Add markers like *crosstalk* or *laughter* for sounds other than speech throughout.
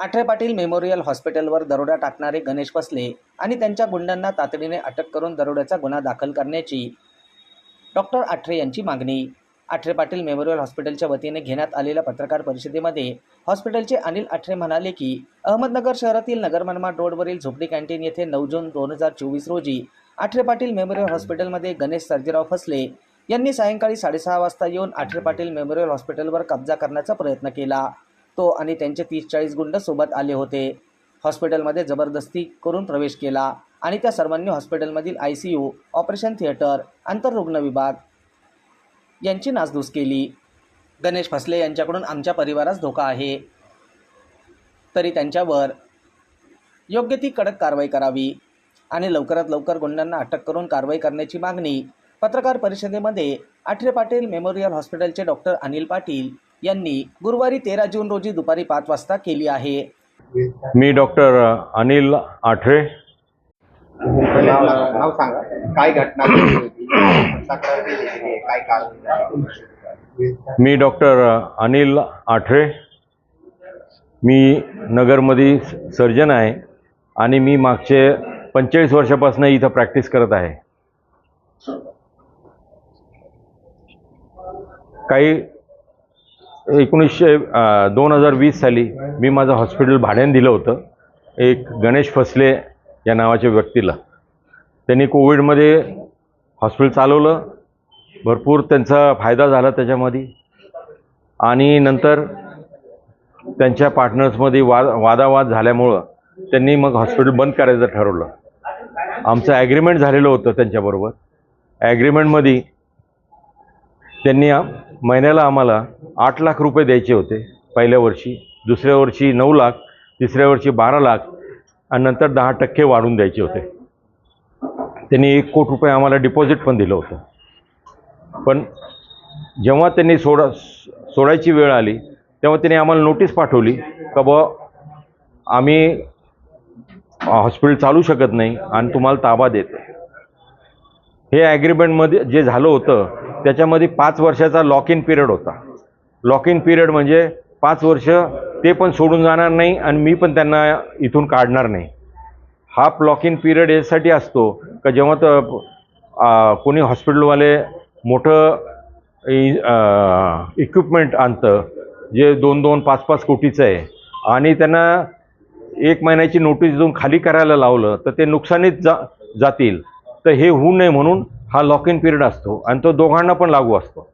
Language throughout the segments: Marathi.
आठरे पाटील मेमोरियल हॉस्पिटलवर दरोडा टाकणारे गणेश फसले आणि त्यांच्या गुंडांना तातडीने अटक करून दरोड्याचा गुन्हा दाखल करण्याची डॉक्टर आठरे यांची मागणी. आठरे पाटील मेमोरियल हॉस्पिटलच्या वतीने घेण्यात आलेल्या पत्रकार परिषदेमध्ये हॉस्पिटलचे अनिल आठरे म्हणाले की अहमदनगर शहरातील नगर मनमाड रोडवरील झोपडी कॅन्टीन येथे नऊ जून दोन हजार चोवीस रोजी आठरे पाटील मेमोरियल हॉस्पिटलमध्ये गणेश सर्जीराव फसले. यांनी सायंकाळी साडेसहा वाजता येऊन आठरे पाटील मेमोरियल हॉस्पिटलवर कब्जा करण्याचा प्रयत्न केला. तो आणि त्यांचे तीस चाळीस गुंड सोबत आले होते. हॉस्पिटलमध्ये जबरदस्ती करून प्रवेश केला आणि त्या सर्वांनी हॉस्पिटलमधील I C U operation theatre आंतररुग्ण विभाग यांची नासधूस केली. गणेश फसले यांच्याकडून आमच्या परिवारास धोका आहे. तरी त्यांच्यावर योग्य ती कडक कारवाई करावी आणि लवकरात लवकर गुंडांना अटक करून कारवाई करण्याची मागणी पत्रकार परिषदेमध्ये आठरे पाटील मेमोरियल हॉस्पिटलचे डॉक्टर अनिल पाटील यांनी गुरुवारी तेरा जून रोजी दुपारी पाच वाजता केली आहे. मी डॉक्टर अनिल आठरे नाव सांगा. काय घटना घडली? होती तक्रार केली होती, काय कारण? मी डॉक्टर अनिल आठरे मी नगरमध्ये सर्जन आहे आणि मी मागचे पंचेचाळीस वर्षापासून इथं प्रॅक्टिस करत आहे. काही एकोणीसशे दोन हजार वीस साली मी माझं हॉस्पिटल भाड्याने दिलं होतं. एक गणेश फसले या नावाच्या व्यक्तीला. त्यांनी कोविडमध्ये हॉस्पिटल चालवलं. भरपूर त्यांचा फायदा झाला त्याच्यामध्ये. आणि नंतर त्यांच्या पार्टनर्समध्ये वाद वादावाद झाल्यामुळं त्यांनी मग हॉस्पिटल बंद करायचं ठरवलं. आमचं ॲग्रीमेंट झालेलं होतं त्यांच्याबरोबर. ॲग्रीमेंटमध्ये त्यांनी महिन्याला आम्हाला आठ लाख रुपये द्यायचे होते पहिल्या वर्षी दुसऱ्या वर्षी नऊ लाख तिसऱ्या वर्षी बारा लाख आणि नंतर दहा टक्के वाढून द्यायचे होते. त्यांनी एक कोट रुपये आम्हाला डिपॉझिट पण दिलं होतं. पण जेव्हा त्यांनी सोडा सोडायची वेळ आली तेव्हा त्यांनी आम्हाला नोटीस पाठवली का बुवा आम्ही हॉस्पिटल चालू शकत नाही आणि तुम्हाला ताबा देतो हे ॲग्रीमेंटमध्ये जे झालं होतं त्याच्यामध्ये पाच वर्षाचा लॉक इन पिरियड होता. लॉक इन पिरियड म्हणजे पाच वर्ष ते पण सोडून जाणार नाही आणि मी पण त्यांना इथून काढणार नाही. हा लॉक इन पिरियड यासाठी असतो का जेव्हा तर कोणी हॉस्पिटलवाले मोठं इक्विपमेंट आणतं जे दोन दोन पाच पाच कोटीचं आहे आणि त्यांना एक महिन्याची नोटीस देऊन खाली करायला लावलं तर ते नुकसानीत जा जातील. तर हे होऊ नये म्हणून हा लॉक इन पिरियड असतो आणि तो दोघांना पण लागू असतो.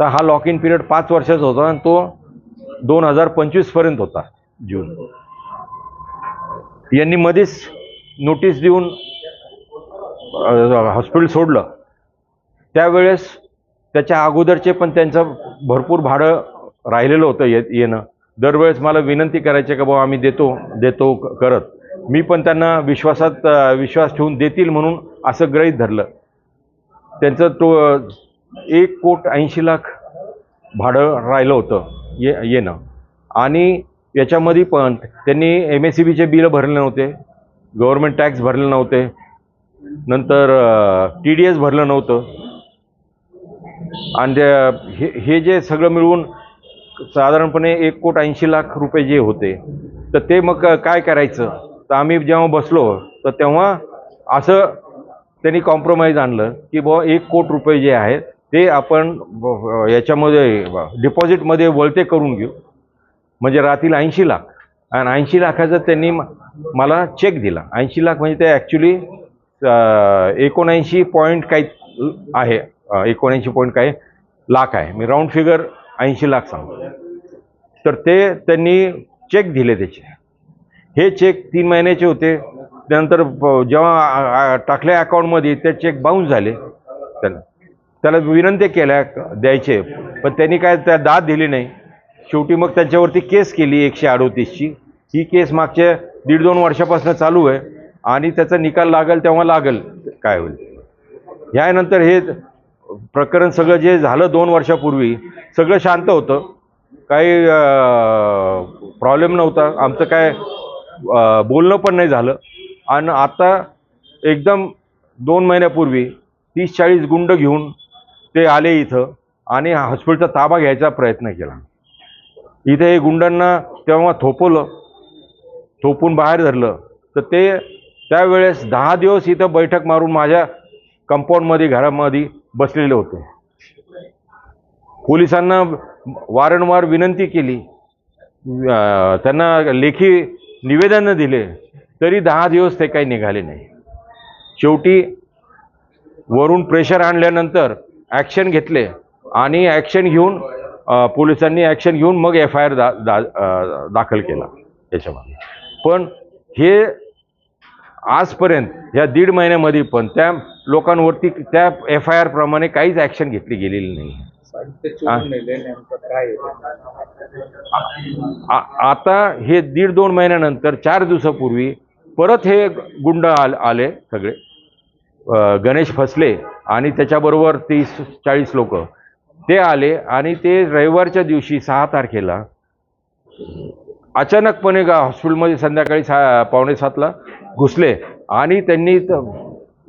तर हा लॉक इन पिरियड पाच वर्षाचा होता आणि तो दोन हजार पंचवीसपर्यंत होता जून. यांनी मध्येच नोटीस देऊन हॉस्पिटल सोडलं. त्यावेळेस त्याच्या अगोदरचे पण त्यांचं भरपूर भाडं राहिलेलं होतं ये येणं. दरवेळेस मला विनंती करायची का बाबा आम्ही देतो देतो करत. मी पण त्यांना विश्वासात विश्वास ठेवून देतील म्हणून असं गृहीत धरलं. त्यांचं तो एक कोट ऐंशी लाख भाडं राहिलं होतं ये येणं. आणि याच्यामध्ये पण त्यांनी एम एस सी बीचे बिलं भरले नव्हते गव्हर्मेंट टॅक्स भरले नव्हते नंतर टी डी एस भरलं नव्हतं. आणि हे हे जे सगळं मिळून साधारणपणे एक कोट ऐंशी लाख रुपये जे होते तर ते मग काय करायचं? तर आम्ही जेव्हा बसलो तर तेव्हा असं त्यांनी कॉम्प्रोमाइज आणलं की बुवा एक कोट रुपये जे आहेत ते आपण ब- याच्यामध्ये डिपॉझिटमध्ये वळते करून घेऊ. म्हणजे राहतील ऐंशी लाख. आणि ऐंशी लाखाचा त्यांनी मला चेक दिला. ऐंशी लाख म्हणजे ते ॲक्च्युली एकोणऐंशी पॉईंट काही आहे. एकोणऐंशी पॉईंट काही लाख आहे. मी राऊंड फिगर ऐंशी लाख सांगतो. तर ते त्यांनी चेक दिले त्याचे. हे चेक तीन महिन्याचे होते. त्यानंतर जेव्हा टाकल्या अकाउंटमध्ये ते चेक बाउन्स झाले. त्याला त्याला विनंती केल्या द्यायचे. पण त्यांनी काय त्या दाद दिली नाही. शेवटी मग त्यांच्यावरती केस केली एकशे अडोतीसची. ही केस मागच्या दीड दोन वर्षापासून चालू आहे. आणि त्याचा निकाल लागेल तेव्हा लागेल. काय होईल? यानंतर हे प्रकरण सगळं जे झालं दोन वर्षापूर्वी सगळं शांत होतं. काही प्रॉब्लेम नव्हता. आमचं काय बोलणं पण नाही झालं. आणि आता एकदम दोन महिन्यापूर्वी तीस चाळीस गुंड घेऊन ते आले इथं आणि हॉस्पिटलचा ताबा घ्यायचा प्रयत्न केला. इथे हे गुंडांना तेव्हा थोपवलं थोपून बाहेर धरलं. तर ते त्यावेळेस दहा दिवस इथं बैठक मारून माझ्या कंपाऊंडमध्ये घरामध्ये बसलेले होते. पोलिसांना वारंवार विनंती केली. त्यांना लेखी निवेदनं दिले तरी दहा दिवस ते काही निघाले नाही. शेवटी वरून प्रेशर आणल्यानंतर ॲक्शन घेतले आणि ॲक्शन घेऊन पोलिसांनी ॲक्शन घेऊन मग एफ आय आर दा, दा दाखल केला याच्यामध्ये पण हे आजपर्यंत या दीड महिन्यामध्ये पण त्या लोकांवरती त्या एफ आय आर प्रमाणे काहीच ॲक्शन घेतली गेलेली नाही. आता हे दीड दोन महिन्यानंतर चार दिवसापूर्वी परत हे गुंड आल आले सगळे. गणेश फसले आणि त्याच्याबरोबर तीस चाळीस लोक. ते आले आणि ते रविवारच्या दिवशी सहा तारखेला अचानकपणे गा हॉस्पिटलमध्ये संध्याकाळी सा पावणे सातला घुसले आणि त्यांनी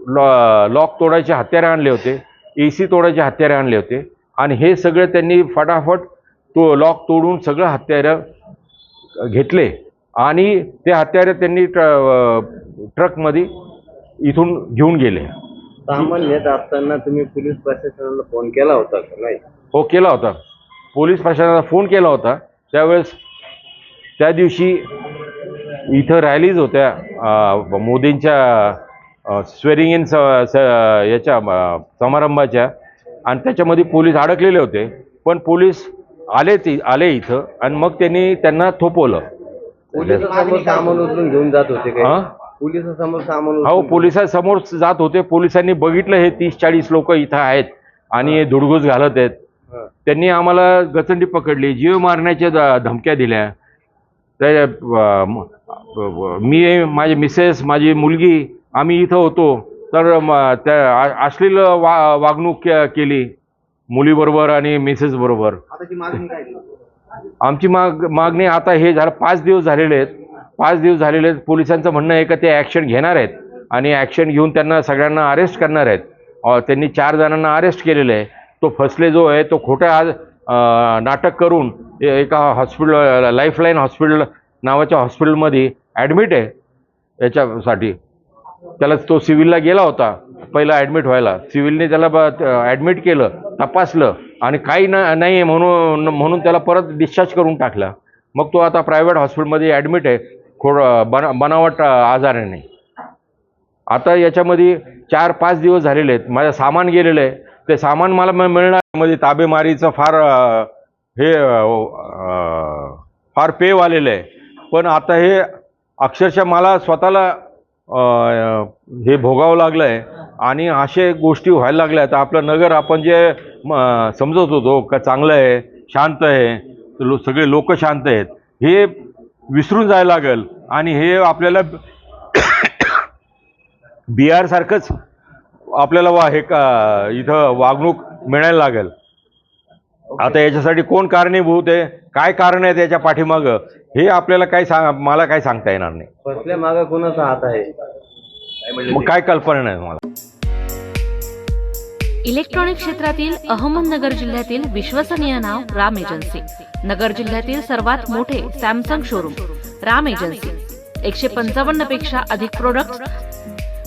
लॉ लॉक तोडायचे हत्यारे आणले होते ए सी तोडायचे हत्यारे आणले होते. आणि हे सगळे त्यांनी फटाफट तो लॉक तोडून सगळं हत्यारं घेतले. आणि ते हत्यारे त्यांनी ट्र ट्रकमध्ये इथून घेऊन गेले. सामान्यतः असताना तुम्ही पोलीस प्रशासनाला फोन केला होता का? नाही. हो केला होता. पोलीस प्रशासनाला फोन केला होता. त्यावेळेस त्या दिवशी इथं रॅलीज होत्या मोदींच्या स्वेरिंग इन स याच्या समारंभाच्या. आणि त्याच्यामध्ये पोलीस अडकलेले होते. पण पोलीस आले ती आले इथं आणि मग त्यांनी त्यांना थोपवलं. पोलिसांसमोर सामान उचलून घेऊन जात होते हा? पोलिसांसमोर सामान हो पोलिसांसमोर जात होते. पोलिसांनी बघितलं हे तीस चाळीस लोक इथं आहेत आणि हे धुडगूस घालत आहेत. हा. त्यांनी आम्हाला गचंडी पकडली. जीव मारण्याच्या ध- धमक्या दिल्या. त्या अं, म- अं, मी माझी मिसेस माझी मुलगी आम्ही इथं होतो. तर म- त्या अश्लील वा वागणूक के- केली. मुलीबरोबर आणि मिसेस बरोबर. मागणी काय? आमची माग मागणी आता हे झालं पाच दिवस झालेले आहेत. पाच दिवस झालेले आहेत. पोलिसांचं म्हणणं आहे का ते ॲक्शन घेणार आहेत आणि ॲक्शन घेऊन त्यांना सगळ्यांना अरेस्ट करणार आहेत. अं, त्यांनी चार जणांना अरेस्ट केलेलं आहे. तो फसले जो आहे तो खोट्या आज अं, नाटक करून ए- एका हॉस्पिटल लाईफलाईन हॉस्पिटल नावाच्या हॉस्पिटलमध्ये ॲडमिट आहे याच्यासाठी. त्याला तो सिव्हिलला गेला होता पहिला ॲडमिट व्हायला. सिव्हिलने त्याला ॲडमिट केलं तपासलं आणि काही ना नाही आहे म्हणून म्हणून त्याला परत डिस्चार्ज करून टाकला. मग तो आता प्रायव्हेट हॉस्पिटलमध्ये ॲडमिट आहे खोड बना बनावट आजाराने. आता याच्यामध्ये चार पाच दिवस झालेले आहेत. माझं सामान गेलेलं आहे. ते सामान मला मिळणार मध्ये ताबेमारीचं फार हे फार पेव आलेलं आहे. पण आता हे अक्षरशः मला स्वतःला हे भोगावं लागलं आहे आणि असे गोष्टी व्हायला लागल्या. तर आपलं नगर आपण जे म, समजत होतो का चांगलं आहे शांत आहे लो सगळे लोक शांत आहेत. हे विसरून जायला लागेल आणि हे आपल्याला *coughs* बिहारसारखंच आपल्याला वा हे का इथं वागणूक मिळायला लागेल. आता याच्यासाठी कोण कारणीभूत आहे? काय कारण आहे त्याच्या पाठीमागं? हे आपल्याला काय सांग मला काय सांगता येणार नाही. फसल्या मागे कोणाचा हात आहे? मग काय कल्पना नाही मला. इलेक्ट्रॉनिक क्षेत्रातील अहमदनगर जिल्ह्यातील विश्वसनीय नाव राम एजन्सी. नगर जिल्ह्यातील सर्वात मोठे सॅमसंग शोरूम राम एजन्सी. एकशे पंचावन्नपेक्षा अधिक प्रोडक्ट